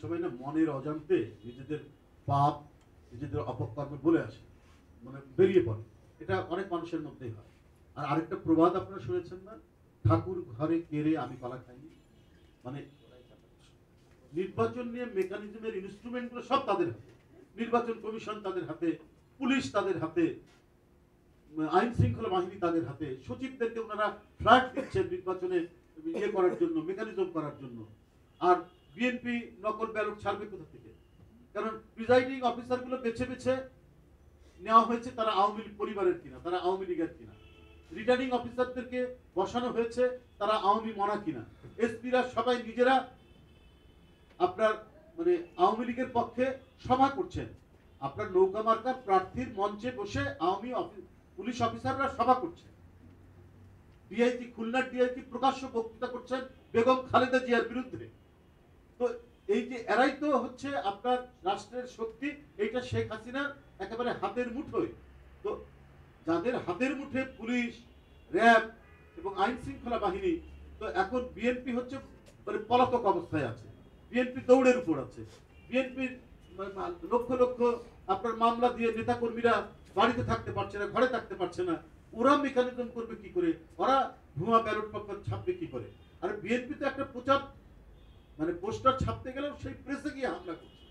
সবাই না মনের অজান্তে নিজেদের পাপ, নিজেদের অপকর্মে বলে আসে মানে বেরিয়ে পড়ে। এটা অনেক মানুষের মধ্যেই হয়। আর আরেকটা প্রবাদ আপনারা শুনেছেন না? ঠাকুর ঘরে কেড়ে আমি কলা খাইনি? মানে নির্বাচন নিয়ে মেকানিজমের ইনস্ট্রুমেন্টগুলো সব তাদের হাতে। নির্বাচন কমিশন তাদের হাতে, পুলিশ তাদের হাতে, আইন শৃঙ্খলা বাহিনী তাদের হাতে, সচিবদেরকে ওনারা ফ্ল্যাট দিচ্ছেন নির্বাচনে ইয়ে করার জন্য, মেকানিজম করার জন্য। আর বিএনপি নকল ব্যালট ছাড়বে কোথা থেকে? কারণ প্রিজাইডিং অফিসারগুলো বেছে বেছে নেওয়া হয়েছে তারা আওয়ামী লীগ পরিবারের কিনা, তারা আওয়ামী লীগের কিনা। রিটার্নিং অফিসারদেরকে বসানো হয়েছে, তারা আওয়ামী মনা কিনা। এসপিরা সবাই নিজেরা আপনার মানে আওয়ামী লীগের পক্ষে সভা করছেন। আপনার নৌকা মার্কার প্রার্থীর মঞ্চে বসে আওয়ামী পুলিশ অফিসাররা সভা করছেন। ডিআইজি খুলনার ডিআইজি প্রকাশ্য বক্তৃতা করছেন বেগম খালেদা জিয়ার বিরুদ্ধে। তো এই যে এরাই তো হচ্ছে আপনার রাষ্ট্রের শক্তি, এইটা শেখ হাসিনার একেবারে হাতের মুঠোয়। তো যাদের হাতের মুঠে পুলিশ, র্যাব এবং আইন শৃঙ্খলা বাহিনী, তো এখন বিএনপি হচ্ছে মানে পলাতক অবস্থায় আছে। বিএনপি দৌড়ের উপর আছে। বিএনপির লক্ষ লক্ষ আপনার মামলা দিয়ে নেতাকর্মীরা বাড়িতে থাকতে পারছে না, ঘরে থাকতে পারছে না। ওরা মেকানিজম করবে কি করে? ওরা ভুয়া ব্যালট পেপার ছাপবে কি করে? আর বিএনপি তো একটা প্রচার মানে পোস্টার ছাপতে গেলেও সেই প্রেসে গিয়ে হামলা করবে